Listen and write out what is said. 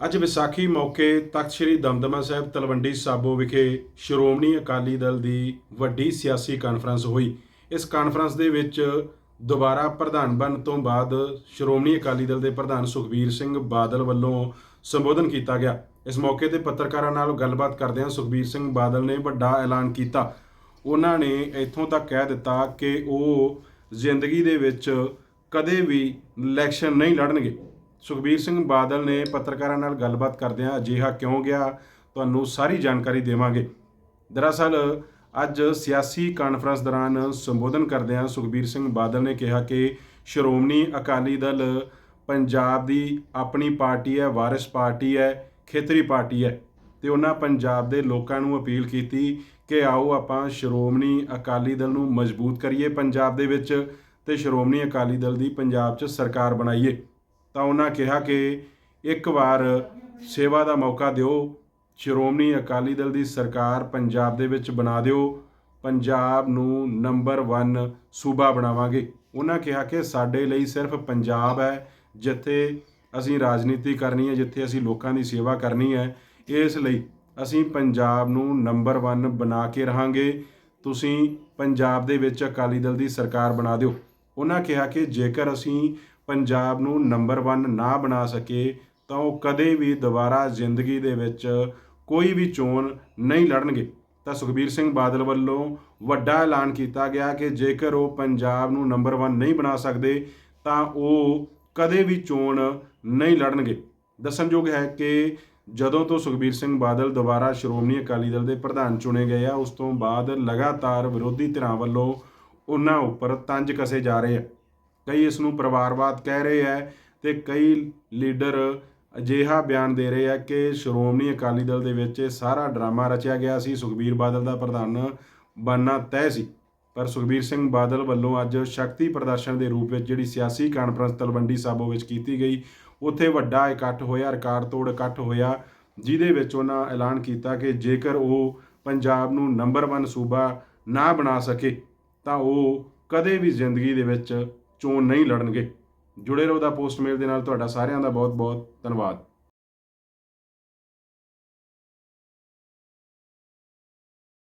ਅੱਜ ਵਿਸਾਖੀ ਮੌਕੇ ਤਖਤ ਸ੍ਰੀ ਦਮਦਮਾ ਸਾਹਿਬ ਤਲਵੰਡੀ ਸਾਬੋ ਵਿਖੇ ਸ਼੍ਰੋਮਣੀ ਅਕਾਲੀ ਦਲ ਦੀ ਵੱਡੀ ਸਿਆਸੀ ਕਾਨਫਰੰਸ ਹੋਈ। ਇਸ ਕਾਨਫਰੰਸ ਦੇ ਵਿੱਚ ਦੁਬਾਰਾ ਪ੍ਰਧਾਨ ਬਣਨ ਤੋਂ ਬਾਅਦ ਸ਼੍ਰੋਮਣੀ ਅਕਾਲੀ ਦਲ ਦੇ ਪ੍ਰਧਾਨ ਸੁਖਬੀਰ ਸਿੰਘ ਬਾਦਲ ਵੱਲੋਂ ਸੰਬੋਧਨ ਕੀਤਾ ਗਿਆ। ਇਸ ਮੌਕੇ ਤੇ ਪੱਤਰਕਾਰਾਂ ਨਾਲ ਗੱਲਬਾਤ ਕਰਦਿਆਂ ਸੁਖਬੀਰ ਸਿੰਘ ਬਾਦਲ ਨੇ ਵੱਡਾ ਐਲਾਨ ਕੀਤਾ। ਉਹਨਾਂ ਨੇ ਇੱਥੋਂ ਤੱਕ ਕਹਿ ਦਿੱਤਾ ਕਿ ਉਹ ਜ਼ਿੰਦਗੀ ਦੇ ਵਿੱਚ ਕਦੇ ਵੀ ਇਲੈਕਸ਼ਨ ਨਹੀਂ ਲੜਨਗੇ। ਸੁਖਬੀਰ ਸਿੰਘ ਬਾਦਲ ਨੇ ਪੱਤਰਕਾਰਾਂ ਨਾਲ ਗੱਲਬਾਤ ਕਰਦਿਆਂ ਅਜਿਹਾ ਕਿਉਂ ਗਿਆ, ਤੁਹਾਨੂੰ ਸਾਰੀ ਜਾਣਕਾਰੀ ਦੇਵਾਂਗੇ। ਦਰਅਸਲ, ਅੱਜ ਸਿਆਸੀ ਕਾਨਫਰੰਸ ਦੌਰਾਨ ਸੰਬੋਧਨ ਕਰਦਿਆਂ ਸੁਖਬੀਰ ਸਿੰਘ ਬਾਦਲ ਨੇ ਕਿਹਾ ਕਿ ਸ਼੍ਰੋਮਣੀ ਅਕਾਲੀ ਦਲ ਪੰਜਾਬ ਦੀ ਆਪਣੀ ਪਾਰਟੀ ਹੈ, ਵਾਰਿਸ ਪਾਰਟੀ ਹੈ, ਖੇਤਰੀ ਪਾਰਟੀ ਹੈ ਤੇ ਉਹਨਾਂ ਪੰਜਾਬ ਦੇ ਲੋਕਾਂ ਨੂੰ ਅਪੀਲ ਕੀਤੀ ਕਿ ਆਓ ਆਪਾਂ ਸ਼੍ਰੋਮਣੀ ਅਕਾਲੀ ਦਲ ਨੂੰ ਮਜ਼ਬੂਤ ਕਰੀਏ ਪੰਜਾਬ ਦੇ ਵਿੱਚ ਤੇ ਸ਼੍ਰੋਮਣੀ ਅਕਾਲੀ ਦਲ ਦੀ ਪੰਜਾਬ 'ਚ ਸਰਕਾਰ ਬਣਾਈਏ। ਤਾਂ ਉਹਨਾਂ ਕਿਹਾ ਕਿ ਇੱਕ ਵਾਰ ਸੇਵਾ ਦਾ ਮੌਕਾ ਦਿਓ, ਸ਼੍ਰੋਮਣੀ ਅਕਾਲੀ ਦਲ ਦੀ ਸਰਕਾਰ ਪੰਜਾਬ ਦੇ ਵਿੱਚ ਬਣਾ ਦਿਓ, ਪੰਜਾਬ ਨੂੰ ਨੰਬਰ 1 ਸੂਬਾ ਬਣਾਵਾਂਗੇ। ਉਹਨਾਂ ਕਿਹਾ ਕਿ ਸਾਡੇ ਲਈ ਸਿਰਫ ਪੰਜਾਬ ਹੈ, ਜਿੱਥੇ ਅਸੀਂ ਰਾਜਨੀਤੀ ਕਰਨੀ ਹੈ, ਜਿੱਥੇ ਅਸੀਂ ਲੋਕਾਂ ਦੀ ਸੇਵਾ ਕਰਨੀ ਹੈ, ਇਸ ਲਈ ਅਸੀਂ ਪੰਜਾਬ ਨੂੰ ਨੰਬਰ 1 ਬਣਾ ਕੇ ਰਹਾਂਗੇ। ਤੁਸੀਂ ਪੰਜਾਬ ਦੇ ਵਿੱਚ ਅਕਾਲੀ ਦਲ ਦੀ ਸਰਕਾਰ ਬਣਾ ਦਿਓ। ਉਹਨਾਂ ਕਿਹਾ ਕਿ ਜੇਕਰ ਅਸੀਂ ਪੰਜਾਬ ਨੂੰ ਨੰਬਰ 1 ਨਾ ਬਣਾ ਸਕੇ, ਤਾਂ ਉਹ ਕਦੇ ਵੀ ਦੁਬਾਰਾ ਜ਼ਿੰਦਗੀ ਦੇ ਵਿੱਚ ਕੋਈ ਵੀ ਚੋਣ ਨਹੀਂ ਲੜਨਗੇ। ਤਾਂ ਸੁਖਬੀਰ ਸਿੰਘ ਬਾਦਲ ਵੱਲੋਂ ਵੱਡਾ ਐਲਾਨ ਕੀਤਾ ਗਿਆ ਕਿ ਜੇਕਰ ਉਹ ਪੰਜਾਬ ਨੂੰ ਨੰਬਰ 1 ਨਹੀਂ ਬਣਾ ਸਕਦੇ, ਤਾਂ ਉਹ ਕਦੇ ਵੀ ਚੋਣ ਨਹੀਂ ਲੜਨਗੇ। ਦੱਸਣਯੋਗ ਹੈ ਕਿ ਜਦੋਂ ਤੋਂ ਸੁਖਬੀਰ ਸਿੰਘ ਬਾਦਲ ਦੁਬਾਰਾ ਸ਼੍ਰੋਮਣੀ ਅਕਾਲੀ ਦਲ ਦੇ ਪ੍ਰਧਾਨ ਚੁਣੇ ਗਏ ਆ, ਉਸ ਤੋਂ ਬਾਅਦ ਲਗਾਤਾਰ ਵਿਰੋਧੀ ਧਿਰਾਂ ਵੱਲੋਂ ਉਹਨਾਂ ਉੱਪਰ ਤੰਜ ਕਸੇ ਜਾ ਰਹੇ ਆ। ਕਈ ਇਸ ਨੂੰ ਪਰਿਵਾਰਵਾਦ ਕਹਿ ਰਹੇ ਹੈ ਤੇ ਕਈ ਲੀਡਰ ਅਜਿਹਾ ਬਿਆਨ ਦੇ ਰਹੇ ਆ ਕਿ ਸ਼੍ਰੋਮਣੀ ਅਕਾਲੀ ਦਲ ਦੇ ਵਿੱਚ ਸਾਰਾ ਡਰਾਮਾ ਰਚਿਆ ਗਿਆ ਸੀ। ਸੁਖਬੀਰ ਬਾਦਲ ਦਾ ਪ੍ਰਧਾਨ ਬਣਨਾ ਤੈਅ ਸੀ। ਪਰ ਸੁਖਬੀਰ ਸਿੰਘ ਬਾਦਲ ਵੱਲੋਂ ਅੱਜ ਸ਼ਕਤੀ ਪ੍ਰਦਰਸ਼ਨ ਦੇ ਰੂਪ ਵਿੱਚ ਜਿਹੜੀ ਸਿਆਸੀ ਕਾਨਫਰੰਸ ਤਲਵੰਡੀ ਸਾਬੋ ਵਿੱਚ ਕੀਤੀ ਗਈ, ਉੱਥੇ ਵੱਡਾ ਇਕੱਠ ਹੋਇਆ, ਰਿਕਾਰਡ ਤੋੜ ਇਕੱਠ ਹੋਇਆ, ਜਿਹਦੇ ਵਿੱਚ ਉਹਨਾਂ ਐਲਾਨ ਕੀਤਾ ਕਿ ਜੇਕਰ ਉਹ ਪੰਜਾਬ ਨੂੰ ਨੰਬਰ 1 ਸੂਬਾ ਨਾ ਬਣਾ ਸਕੇ, ਤਾਂ ਉਹ ਕਦੇ ਵੀ ਜ਼ਿੰਦਗੀ ਦੇ ਵਿੱਚ ਚੋਣ ਨਹੀਂ ਲੜਨਗੇ। ਜੁੜੇ ਰਹੋ ਦਾ ਪੋਸਟਮੇਲ ਦੇ ਨਾਲ ਤੁਹਾਡਾ ਸਾਰਿਆਂ ਦਾ ਬਹੁਤ ਬਹੁਤ ਧੰਨਵਾਦ।